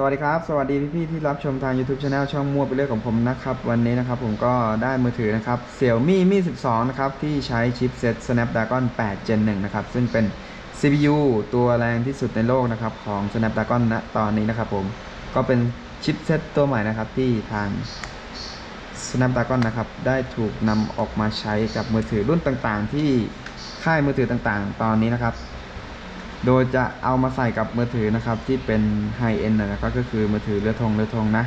สวัสดีครับ สวัสดีพี่ๆที่รับชมทาง YouTube Channel ช่องมั่วไปเรื่อยของผมนะครับ วันนี้นะครับผมก็ได้มือถือนะครับ Xiaomi Mi 12 นะครับ ที่ใช้ชิปเซ็ต Snapdragon 8 Gen 1 นะครับ ซึ่งเป็น CPU ตัวแรงที่สุดในโลกนะครับ ของ Snapdragon ณตอนนี้นะครับผมก็เป็นชิปเซ็ตตัวใหม่นะครับ ที่ทาง Snapdragon นะครับ ได้ถูกนำออกมาใช้กับมือถือรุ่นต่างๆ ที่ค่ายมือถือต่างๆ ตอนนี้นะครับ โดยจะเอามาใส่กับมือถือนะครับที่เป็นไฮเอ็นนะครับก็คือมือถือเรือธงเรือธงนะ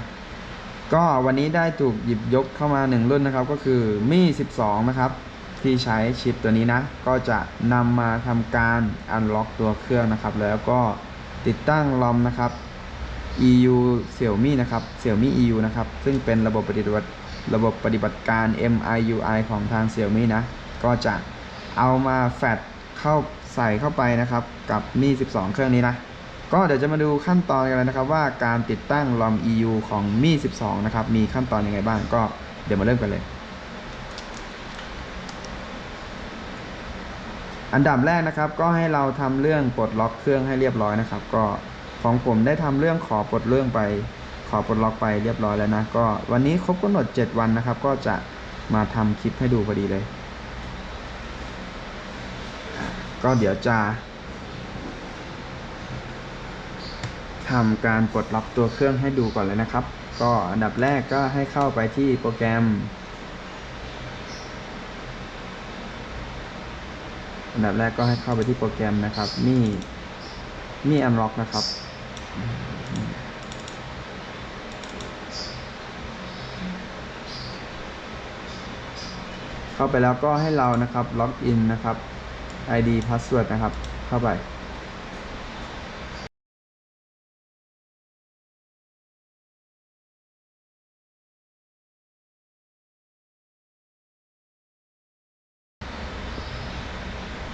ก็วันนี้ได้ถูกหยิบยกเข้ามาหนึ่งรุ่นนะครับ ก็คือมี12 นะครับ ที่ใช้ชิปตัวนี้นะ ก็จะนำมาทำการอันล็อกตัวเครื่องนะครับ แล้วก็ติดตั้งลอมนะครับ EU Xiaomi นะครับ Xiaomi EU นะครับ ซึ่งเป็นระบบปฏิบัติระบบปฏิบัติการ MIUI ของทาง Xiaomi นะ ก็จะเอามาแฟดเข้า ใส่เข้าไปนะครับกับมี 12 เครื่องนี้นะก็เดี๋ยวจะมาดูขั้นตอนกันเลยนะครับ ว่าการติดตั้งลอม EU ของมี 12 นะครับ มีขั้นตอนยังไงบ้างก็เดี๋ยวมาเริ่มกันเลย อันดับแรกนะครับ ก็ให้เราทำเรื่องปลดล็อกเครื่องให้เรียบร้อยนะครับ ก็ของผมได้ทำเรื่องขอปลดเรื่องไป ขอปลดล็อกไปเรียบร้อยแล้วนะ ก็วันนี้ครบกำหนด 7 วันนะครับ ก็จะมาทำคลิปให้ดูพอดีเลย ก็เดี๋ยวจะทำการปลดล็อกตัวเครื่องให้ดูก่อนเลยนะครับ ก็อันดับแรกก็ให้เข้าไปที่โปรแกรม อันดับแรกก็ให้เข้าไปที่โปรแกรมนะครับมีมีอันล็อกนะครับ เข้าไปแล้วก็ให้เรานะครับล็อกอินนะครับ ID password นะครับ เข้าไป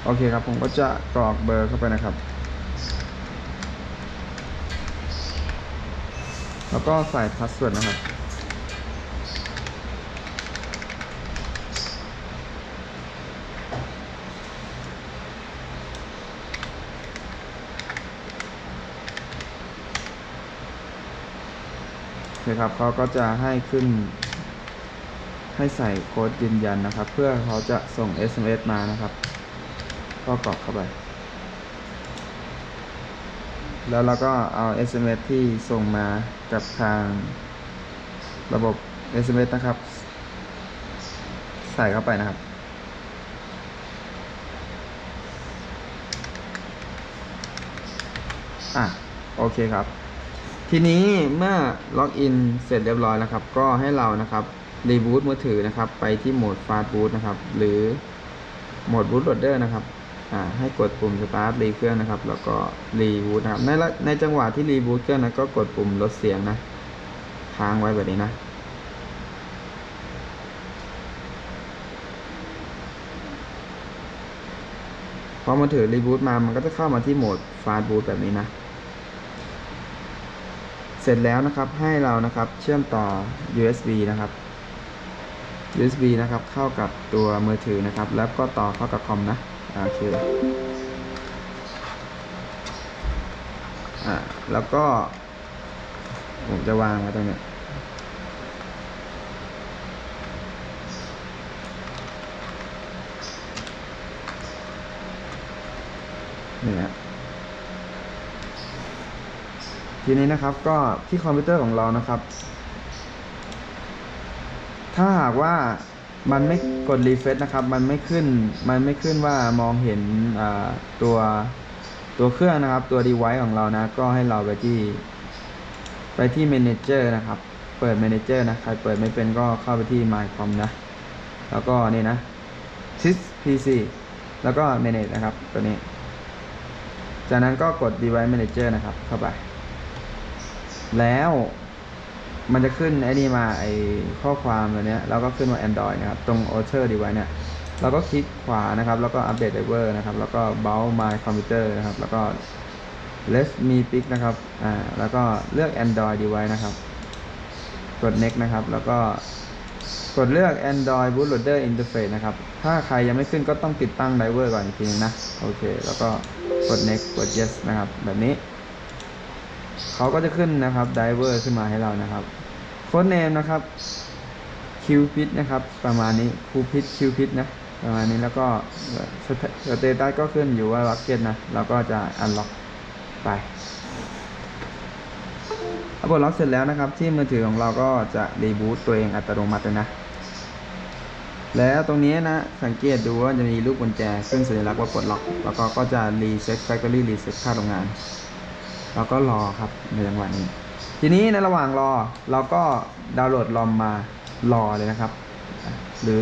โอเคครับ ผมก็จะกรอกเบอร์เข้าไปนะครับ แล้วก็ใส่พาสเวิร์ดนะครับ โอเคครับเขาก็จะให้ขึ้น ให้ใส่โค้ดยืนยันนะครับ เพื่อเขาจะส่ง SMS มานะครับ ก็กรอกเข้าไป แล้วเราก็เอา SMS ที่ส่งมากับทางระบบ SMS นะครับ ใส่เข้าไปนะครับอะโอเคครับ ทีนี้เมื่อล็อกอินเสร็จเรียบร้อยแล้วครับ ก็ให้เรานะครับรีบูตมือถือนะครับ ไปที่โหมดฟาสต์บูตนะครับ หรือโหมดบูตโหลดเดอร์นะครับให้กดปุ่มสตาร์ทรีเครื่องนะครับ แล้วก็รีบูตนะครับในในจังหวะที่รีบูตเครื่องนะก็กดปุ่มลดเสียงนะค้างไว้แบบนี้นะพอมาถือรีบูตมามันก็จะเข้ามาที่โหมดฟาสต์บูตแบบนี้นะ เสร็จแล้วนะครับให้เรานะครับเชื่อมต่อ USB นะครับ USB นะครับเข้ากับตัวมือถือนะครับ แล้วก็ต่อเข้ากับคอมนะโอเคอ่าแล้วก็ ผมจะวางไว้ตรงนี้นี่นะ ทีนี้นะครับก็ที่คอมพิวเตอร์ของเรานะครับ ถ้าหากว่ามันไม่กดรีเฟซนะครับ มันไม่ขึ้น มันไม่ขึ้นว่ามองเห็นตัวตัวเครื่องนะครับ ตัว device ของเรานะ ก็ให้เราไปที่ ไปที่ manager นะครับ เปิด manager นะ ใครเปิดไม่เป็นก็เข้าไปที่ mycom นะ แล้วก็นี่นะ sys pc แล้วก็ manage นะครับ ตัวนี้ จากนั้นก็กด device manager นะครับ เข้าไป แล้วมันจะขึ้นไอ้นี่มาไอ้ข้อความแบบเนี้ยแล้วก็ขึ้นว่า Android นะครับ ตรง Alter Device เนี่ยเราก็คลิกขวานะครับ แล้วก็ Update Driver นะครับ แล้วก็ Bounce My Computer นะครับ แล้วก็ Let Me Pick นะครับอ่าแล้วก็เลือก Android Device นะครับ กด Next นะครับ แล้วก็กดเลือก Android Bootloader Interface นะครับ ถ้าใครยังไม่ขึ้นก็ต้องติดตั้ง driver ก่อนอีกทีนึงนะ โอเค แล้วก็กด Next กด Yes นะครับ แบบนี้ เขาก็จะขึ้นนะครับไดเวอร์ขึ้นมาให้เรานะครับโค้ดเนมนะครับคิวพิทนะครับ ประมาณนี้คูพิทคิวพิทนะประมาณนี้แล้วก็สเตสเตตัสก็ขึ้นอยู่ว่าล็อกเก็ตนะเราก็จะอันล็อกไปพอปลดล็อกเสร็จแล้วนะครับ ที่มือถือของเราก็จะรีบูตตัวเองอัตโนมัติเลยนะ แล้วตรงนี้นะ สังเกตดูว่าจะมีรูปกุญแจ ซึ่งสัญลักษณ์ว่าปลดล็อก แล้วก็ก็จะรีเซ็ตแฟคทอรี่รีเซ็ตค่าโรงงาน เราก็รอครับในจังหวะนี้ ทีนี้ในระหว่างรอเราก็ดาวน์โหลดลอมมารอเลยนะครับ หรือ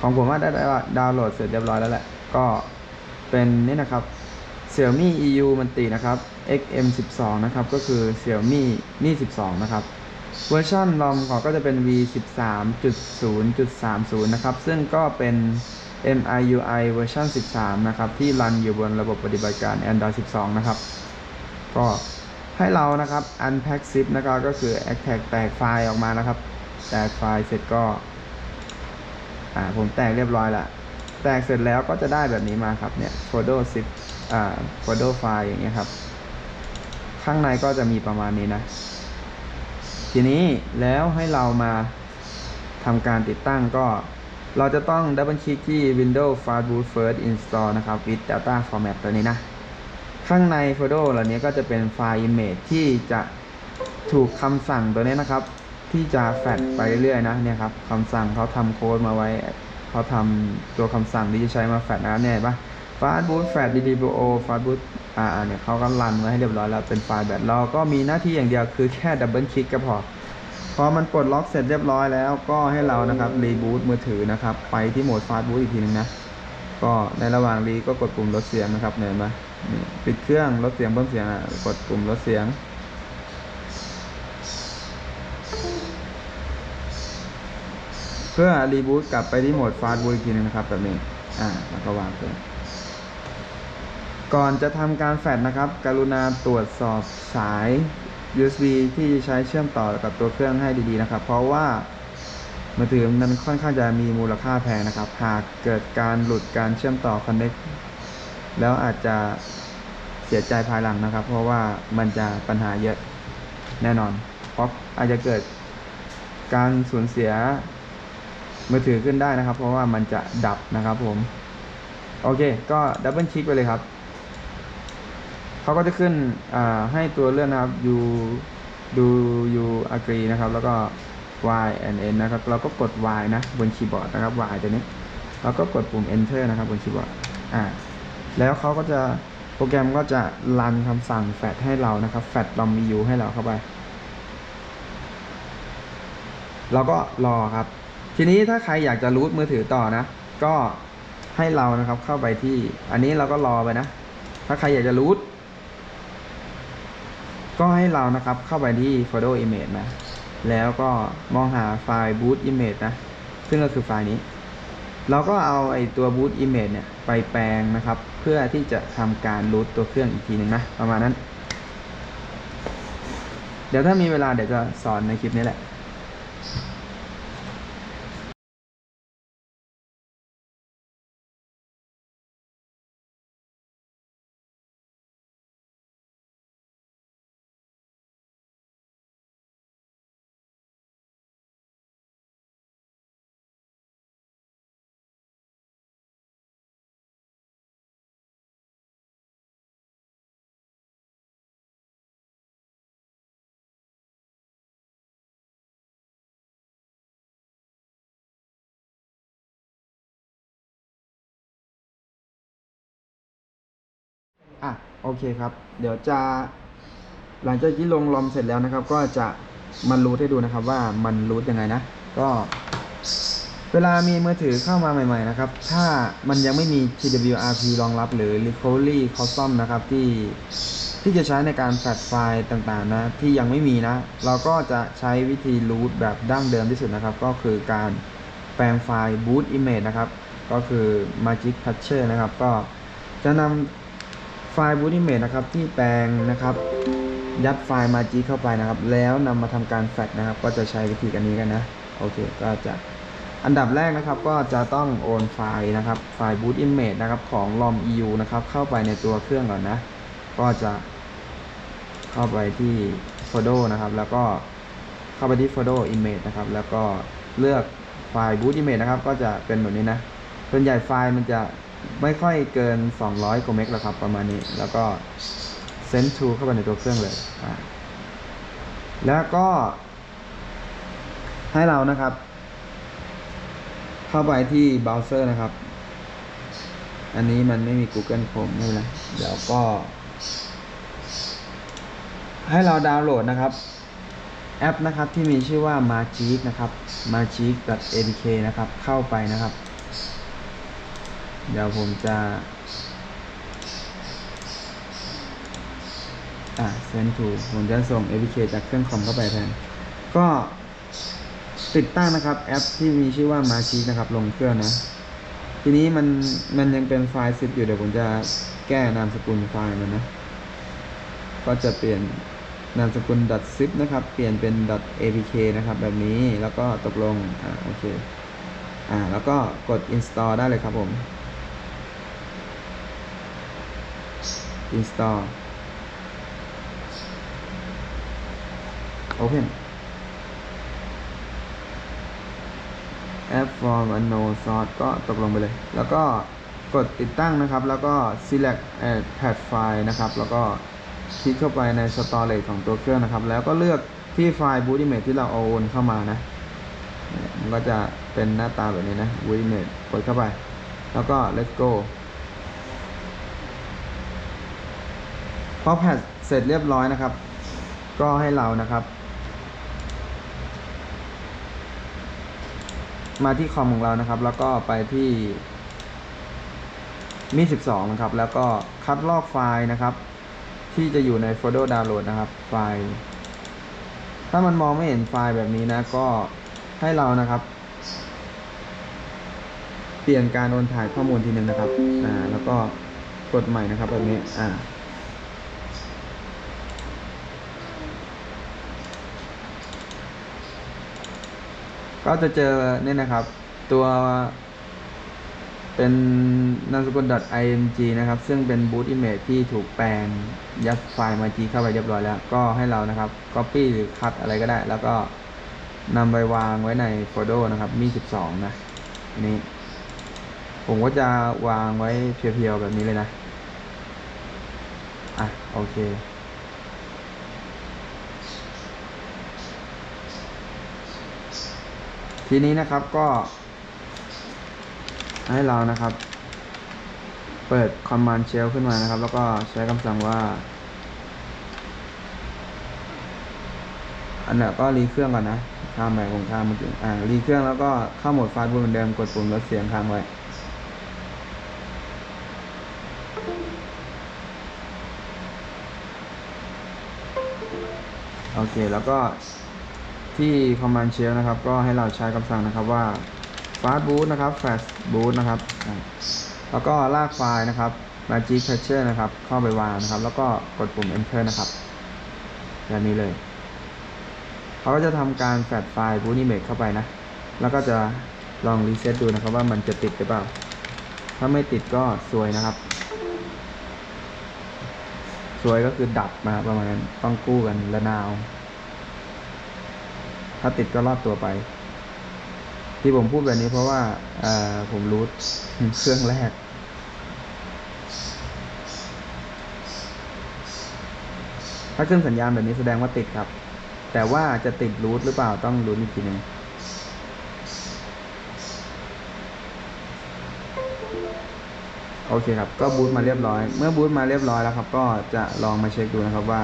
ของผมว่าได้ด้ว่าดาวน์โหลดเสร็จเรียบร้อยแล้วแหละ ก็เป็นนี่นะครับ Xiaomi EU มันตินะครับ XM12 นะครับ ก็คือ Xiaomi Mi 12 นะครับ เวอร์ชันรอมของก็จะเป็น V13.0.30 นะครับ ซึ่งก็เป็น MIUI เวอร์ชัน13 นะครับ ที่รันอยู่บนระบบปฏิบัติการ Android 12 นะครับ ก็ให้เรานะครับ unpack zip นะครับก็คือ extract แตกไฟล์ออกมานะครับ แตกไฟล์เสร็จก็อ่าผมแตกเรียบร้อยละแตกเสร็จแล้วก็จะได้แบบนี้มาครับเนี่ยโฟลเดอร์ซิปอ่าโฟลเดอร์ไฟล์อย่างเงี้ยครับ ข้างในก็จะมีประมาณนี้นะ ทีนี้แล้วให้เรามาทำการติดตั้งก็ เราจะต้องดับเบิลคลิกที่ Windows Fastboot First Install นะครับ with Data Format ตัวนี้นะ ข้างในโฟลเดอร์เหล่านี้ก็จะเป็นไฟล์ Image ที่จะถูกคำสั่งตัวนี้นะครับ ที่จะแฟดไปเรื่อยๆนะเนี่ยครับคำสั่งเขาทำโค้ดมาไว้เขาทำตัวคำสั่งที่จะใช้มาแฟดนะเนี่ยปะ Fastboot Fat DDBO Fastboot อ่าเนี่ยเขาก็รันไว้ให้เรียบร้อยแล้วเป็นไฟล์แบบเราก็มีหน้าที่อย่างเดียวคือแค่ดับเบิลคลิกก็พอพอมันปลดล็อกเสร็จเรียบร้อยแล้วก็ให้เรานะครับรีบูตมือถือนะครับ ไปที่โหมด Fastboot อีกทีนึงนะ ก็ในระหว่างรีก็กดปุ่มลดเสียงนะครับเห็นไหม ปิดเครื่องลดเสียงเพิ่มเสียงอะกดปุ่มลดเสียง เพื่อรีบูตกลับไปที่โหมดฟาสต์บูตอีกทีนึงนะครับแบบนี้อ่าแล้วก็วางเครื่องก่อนจะทำการแฟดนะครับ กรุณาตรวจสอบสาย USB ที่ใช้เชื่อมต่อกับตัวเครื่องให้ดีๆนะครับ เพราะว่ามือถือมันค่อนข้างจะมีมูลค่าแพงนะครับ หากเกิดการหลุดการเชื่อมต่อคอนเน c t แล้วอาจจะเสียใจภายหลังนะครับ เพราะว่ามันจะปัญหาเยอะแน่นอน เพราะอาจจะเกิดการสูญเสียมือถือขึ้นได้นะครับ เพราะว่ามันจะดับนะครับผม โอเค ก็ดับเบิลคลิกไปเลยครับเขาก็จะขึ้นให้ตัวเลือนนะครับ you do you agree นะครับ แล้วก็ y and n นะครับ เราก็กด y นะ บนคีย์บอร์ดนะครับ y ตัวนี้ เราก็กดปุ่ม enter นะครับ บนคีย์บอร์ดอ่า แล้วเขาก็จะโปรแกรมก็จะรันคำสั่งแฟดให้เรานะครับแฟดลอมมียูให้เราเข้าไป เราก็รอครับ ทีนี้ถ้าใครอยากจะรูทมือถือต่อนะ ก็ให้เรานะครับเข้าไปที่ อันนี้เราก็รอไปนะ ถ้าใครอยากจะรูทก็ให้เรานะครับเข้าไปที่ Photo Image นะ แล้วก็มองหาไฟล์ Boot Image นะ ซึ่งก็คือไฟล์นี้ เราก็เอาไอตัว Boot Image เนี่ยไปแปลงนะครับ เพื่อที่จะทำการรูทตัวเครื่องอีกทีหนึ่งนะ ประมาณนั้น เดี๋ยวถ้ามีเวลาเดี๋ยวจะสอนในคลิปนี้แหละ อะโอเคครับ เดี๋ยวจะ หลังจากที่ลงลอมเสร็จแล้วนะครับ ก็จะมันรูทให้ดูนะครับว่ามันรูทยังไงนะ ก็ เวลามีมือถือเข้ามาใหม่ ๆ นะครับ ถ้ามันยังไม่มี TWRP รองรับหรือ Recovery Custom นะครับที่ที่จะใช้ในการแฟลชไฟล์ต่างๆนะ ที่ยังไม่มีนะ เราก็จะใช้วิธีรูทแบบดั้งเดิมที่สุดนะครับ ก็คือการแปลงไฟล์ boot image นะครับ ก็คือ Magic Patcher นะครับ ก็จะนำ ไฟล์ boot image นะครับที่แปลงนะครับ ยัดไฟล์ Magic เข้าไปนะครับ แล้วนำมาทำการแฟลชนะครับ ก็จะใช้วิธีกันนี้กันนะโอเคก็จะอันดับแรกนะครับก็จะต้องโอนไฟล์นะครับไฟล์ boot image นะครับของ ROM EU นะครับเข้าไปในตัวเครื่องก่อนนะ ก็จะเข้าไปที่ Photo นะครับ แล้วก็เข้าไปที่ Photo Image นะครับ แล้วก็เลือกไฟล์ Boot Image นะครับ ก็จะเป็นแบบนี้นะส่วนใหญ่ไฟล์มันจะ ไม่ค่อยเกิน 200กว่าเมกแล้วครับประมาณนี้ แล้วก็ Send to เข้าไปในตัวเครื่องเลยอ่าแล้วก็ให้เรานะครับ เข้าไปที่เบราว์เซอร์นะครับ อันนี้มันไม่มี Google Chrome ไม่เป็นไรเดี๋ยวก็ ให้เราดาวน์โหลดนะครับแอปนะครับที่มีชื่อว่า Magic นะครับ magic.apk นะครับ เข้าไปนะครับ เดี๋ยวผมจะอ่า send to ผมจะส่ง apk จากเครื่องคอมเข้าไปแทน ก็ติดตั้งนะครับ แอปที่มีชื่อว่า Magic นะครับ ลงเครื่องนะ ทีนี้มันมันยังเป็นไฟล์ zip อยู่เดี๋ยวผมจะแก้นามสกุลไฟล์มันนะ ก็จะเปลี่ยนนามสกุล .zip นะครับ เปลี่ยนเป็น .apk นะครับ แบบนี้แล้วก็ตกลง อ่า โอเค อ่า แล้วก็กด install ได้เลยครับผม install open app from unknown source ก็ตกลงไปเลย แล้วก็กดติดตั้งนะครับ แล้วก็ select add pad file นะครับ แล้วก็คลิกเข้าไปใน storage ของตัวเครื่องนะครับ แล้วก็เลือกที่ไฟล์ boot image ที่เราเอาโอนเข้ามานะเนี่ยมันก็จะเป็นหน้าตาแบบนี้นะ boot image กดเข้าไป แล้วก็ let's go พอแพทเสร็จเรียบร้อยนะครับ ก็ให้เรานะครับ มาที่คอมของเรานะครับ แล้วก็ไปที่มี12นะครับ แล้วก็คัดลอกไฟล์นะครับ ที่จะอยู่ในโฟลเดอร์ดาวน์โหลดนะครับ ไฟล์ ถ้ามันมองไม่เห็นไฟล์แบบนี้นะ ก็ให้เรานะครับ เปลี่ยนการโอนถ่ายข้อมูลทีหนึ่งนะครับ อ่า แล้วก็กดใหม่นะครับแบบนี้ อ่า ก็จะเจอเนี่ยนะครับ ตัวเป็นนามสกุล .img นะครับ ซึ่งเป็น boot image ที่ถูกแปลงยัดไฟล์ MG เข้าไปเรียบร้อยแล้ว ก็ให้เรานะครับ copy หรือ cut อะไรก็ได้ แล้วก็นำไปวางไว้ในโฟลเดอร์นะครับ มี 12 นะนนี้ผมก็จะวางไว้เพียวๆแบบนี้เลยนะ อะ โอเค ทีนี้นะครับก็ ให้เรานะครับ เปิด command shell ขึ้นมานะครับ แล้วก็ใช้คำสั่งว่า อันดับก็รีเครื่องก่อนนะข้ามไปผมข้ามเมื่อกี้อ่ารีเครื่องแล้วก็เข้าโหมดไฟล์บูทเหมือนเดิมกดปุ่มลดเสียงค้างไว้โอเค แล้วก็ ที่ command shell นะครับ ก็ให้เราใช้คำสั่งนะครับว่า fast boot นะครับ fast boot นะครับ แล้วก็ลากไฟล์นะครับ magic catcher นะครับ เข้าไปวางนะครับ แล้วก็กดปุ่ม enter นะครับแบบนี้เลยเขาก็จะทำการแฟดไฟล์ boot image เข้าไปนะ แล้วก็จะลองรีเซ็ตดูนะครับว่ามันจะติดหรือเปล่า ถ้าไม่ติดก็ซวยนะครับซวยก็คือดับมาประมาณนั้นต้องกู้กันละนาว ถ้าติดก็รอดตัวไป ที่ผมพูดแบบนี้เพราะว่าผมรู้เครื่องแรก ถ้าขึ้นสัญญาณแบบนี้แสดงว่าติดครับ แต่ว่าจะติดรูทหรือเปล่าต้องรู้อีกทีหนึ่งโอเคครับ ก็บูตมาเรียบร้อย เมื่อบูตมาเรียบร้อยแล้วครับ ก็จะลองมาเช็คดูนะครับว่า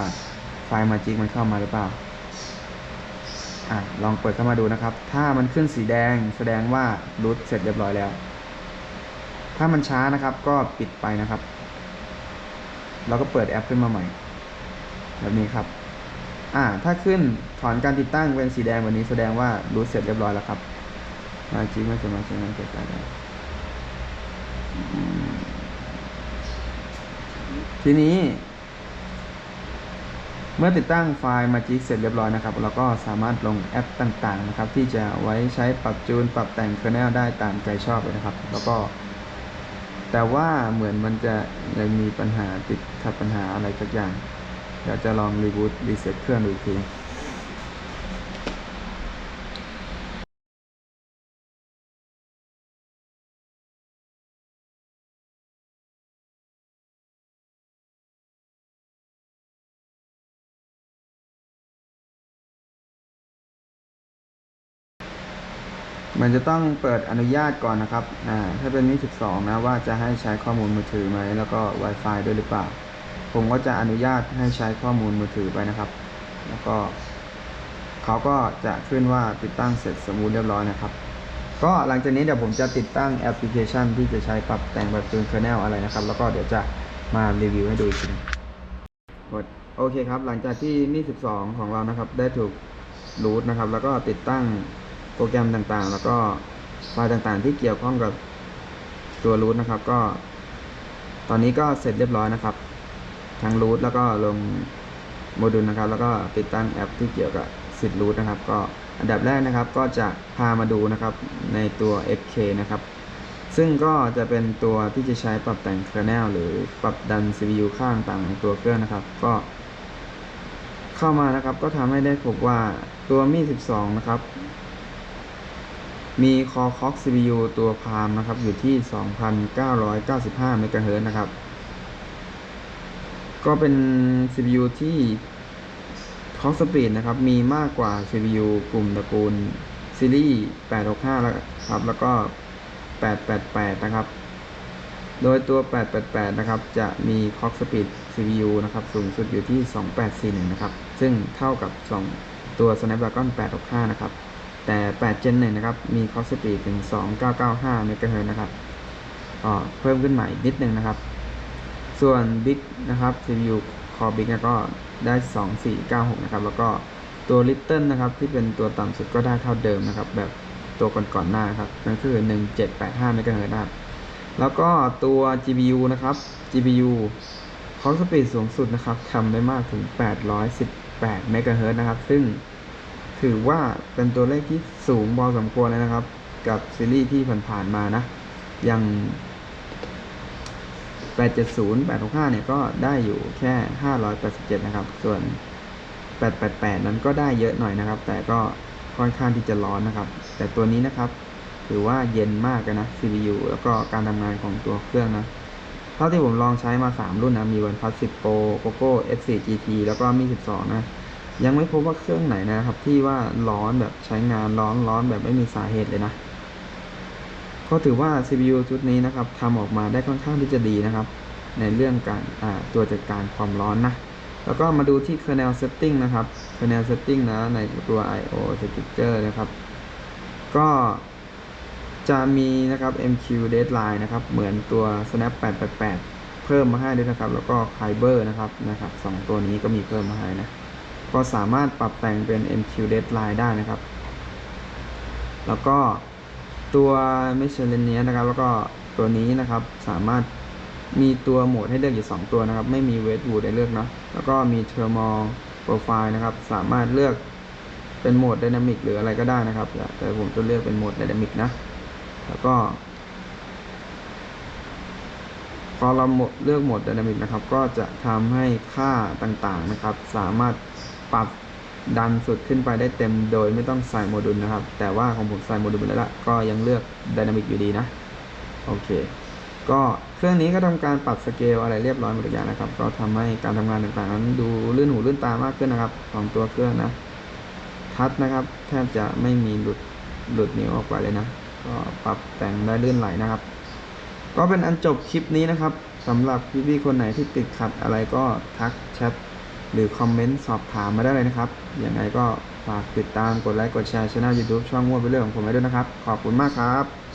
ไฟล์มาจิกมันเข้ามาหรือเปล่า อะลองเปิดเข้ามาดูนะครับ ถ้ามันขึ้นสีแดงแสดงว่ารูทเสร็จเรียบร้อยแล้ว ถ้ามันช้านะครับก็ปิดไปนะครับ เราก็เปิดแอปขึ้นมาใหม่ แบบนี้ครับ อ่า ถ้าขึ้นถอนการติดตั้งเป็นสีแดงแบบนี้แสดงว่ารูทเสร็จเรียบร้อยแล้วครับ มาจิกไม่สามารถใช้งานเกิดได้ทีนี้ เมื่อติดตั้งไฟล์ Magic เสร็จเรียบร้อยนะครับ เราก็สามารถลงแอปต่างๆนะครับ ที่จะไว้ใช้ปรับจูนปรับแต่งเคอร์เนลได้ตามใจชอบเลยนะครับ แล้วก็ แต่ว่าเหมือนมันจะยังมีปัญหาติดขัดปัญหาอะไรสักอย่างเดี๋ยวจะลองรีบูตรีเซ็ตเครื่องดูอีกที มันจะต้องเปิดอนุญาตก่อนนะครับอ่าถ้าเป็นมิ12 นะว่าจะให้ใช้ข้อมูลมือถือไหมแล้วก็ Wi-Fi ด้วยหรือเปล่า ผมก็จะอนุญาตให้ใช้ข้อมูลมือถือไปนะครับ แล้วก็เขาก็จะขึ้นว่าติดตั้งเสร็จสมบูรณ์เรียบร้อยนะครับ ก็หลังจากนี้เดี๋ยวผมจะติดตั้งแอปพลิเคชัน ที่จะใช้ปรับแต่งแบบจูน kernel อะไรนะครับ แล้วก็เดี๋ยวจะมารีวิวให้ดูอีกทีกดโอเคครับ หลังจากที่นี่12 ของเรานะครับ ได้ถูกรูทนะครับ แล้วก็ติดตั้ง โปรแกรมต่างๆ แล้วก็ไฟล์ต่างๆ ที่เกี่ยวข้องกับตัวรูทนะครับ ก็ ตอนนี้ก็เสร็จเรียบร้อยนะครับ ทั้งรูทแล้วก็ลงโมดูลนะครับ แล้วก็ติดตั้งแอปที่เกี่ยวกับสิทธิ์รูทนะครับ ก็อันดับแรกนะครับก็จะพามาดูนะครับในตัว FK นะครับ ซึ่งก็จะเป็นตัวที่จะใช้ปรับแต่ง kernel หรือปรับดัน CPU ข้างต่างของตัวเครื่องนะครับ ก็ เข้ามานะครับก็ทำให้ได้พบว่าตัวมี 12 นะครับ มี Core Clock CPU ตัวพามนะครับอยู่ที่ 2,995 MHz นะครับ ก็เป็น CPU ที่ Clock Speed นะครับ มีมากกว่า CPU กลุ่มตระกูลซีรีส์865 แล้วครับ แล้วก็ 888 นะครับ โดยตัว 888 นะครับ จะมี Clock Speed CPU นะครับ สูงสุดอยู่ที่ 2841 นะครับ ซึ่งเท่ากับ 2 ตัว Snapdragon 865 นะครับ แต่ 8 Gen 1นะครับ มี Clock Speed ถึง 2995 MHz นะครับก็เพิ่มขึ้นใหม่นิดนึงนะครับ ส่วน Big นะครับ CPU Core Big เนี่ยก็ได้ 2496 นะครับ แล้วก็ตัว Little นะครับ ที่เป็นตัวต่ำสุดก็ได้เท่าเดิมนะครับ แบบตัวก่อนๆหน้าครับ นั่นคือ 1785 MHz นะครับ แล้วก็ตัว GPU นะครับ GPU Clock Speed สูงสุดนะครับทำได้มากถึง 818 MHz นะครับ ซึ่ง ถือว่าเป็นตัวเลขที่สูงพอสมควรเลยนะครับ กับซีรีส์ที่ผ่านๆมานะ อย่าง 870 865 เนี่ยก็ได้อยู่แค่ 587 นะครับ ส่วน 888 นั้นก็ได้เยอะหน่อยนะครับ แต่ก็ค่อนข้างที่จะร้อนนะครับ แต่ตัวนี้นะครับถือว่าเย็นมากนะ CPU แล้วก็การทำงานของตัวเครื่องนะ เท่าที่ผมลองใช้มา 3 รุ่นนะ มี OnePlus 10 Pro Poco F4 GT แล้วก็มี12 นะ ยังไม่พบว่าเครื่องไหนนะครับ ที่ว่าร้อนแบบใช้งานร้อนร้อนแบบไม่มีสาเหตุเลยนะ ก็ถือว่า CPU ชุดนี้นะครับทำออกมาได้ค่อนข้างที่จะดีนะครับ ในเรื่องการตัวจัดการความร้อนนะ แล้วก็มาดูที่ kernel setting นะครับ kernel setting นะในตัว I/O Sticker นะครับ ก็จะมีนะครับ MQ Deadline นะครับ เหมือนตัว Snap 888 เพิ่มมาให้ด้วยนะครับ แล้วก็ Kyber นะครับนะครับสองตัวนี้ก็มีเพิ่มมาให้นะ ก็สามารถปรับแต่งเป็น MQ Deadline ได้นะครับ แล้วก็ตัว Miscellaneous นะครับ แล้วก็ตัวนี้นะครับสามารถมีตัวโหมดให้เลือกอยู่ 2 ตัวนะครับ ไม่มี w e i g h t w o o d ให้เลือกเนาะแล้วก็มี Thermal Profile นะครับ สามารถเลือกเป็นโหมด Dynamic หรืออะไรก็ได้นะครับ แต่ผมจะเลือกเป็นโหมด Dynamic นะ แล้วก็พอเราเลือกโหมด Dynamic นะครับ ก็จะทำให้ค่าต่างๆนะครับ สามารถ ปรับดันสุดขึ้นไปได้เต็มโดยไม่ต้องใส่โมดูลนะครับ แต่ว่าของผมใส่โมดูลไปแล้วละก็ยังเลือก Dynamic อยู่ดีนะ โอเค ก็เครื่องนี้ก็ทำการปรับสเกลอะไรเรียบร้อยหมดทุกอย่างนะครับ ก็ทำให้การทำงานต่างๆ นั้นดูลื่นหูลื่นตามากขึ้นนะครับ ของตัวเครื่องนะ ทัชนะครับ แทบจะไม่มีหลุดหลุดนิ้วออกไปเลยนะ ก็ปรับแต่งได้ลื่นไหลนะครับ ก็เป็นอันจบคลิปนี้นะครับสำหรับพี่ๆคนไหนที่ติดขัดอะไรก็ทักแชท หรือคอมเมนต์สอบถามมาได้เลยนะครับ ยังไงก็ฝากติดตามกดไลค์กดแชร์ช่องยูทูบช่องมั่วไปเรื่องของผมไว้ด้วยนะครับ ขอบคุณมากครับ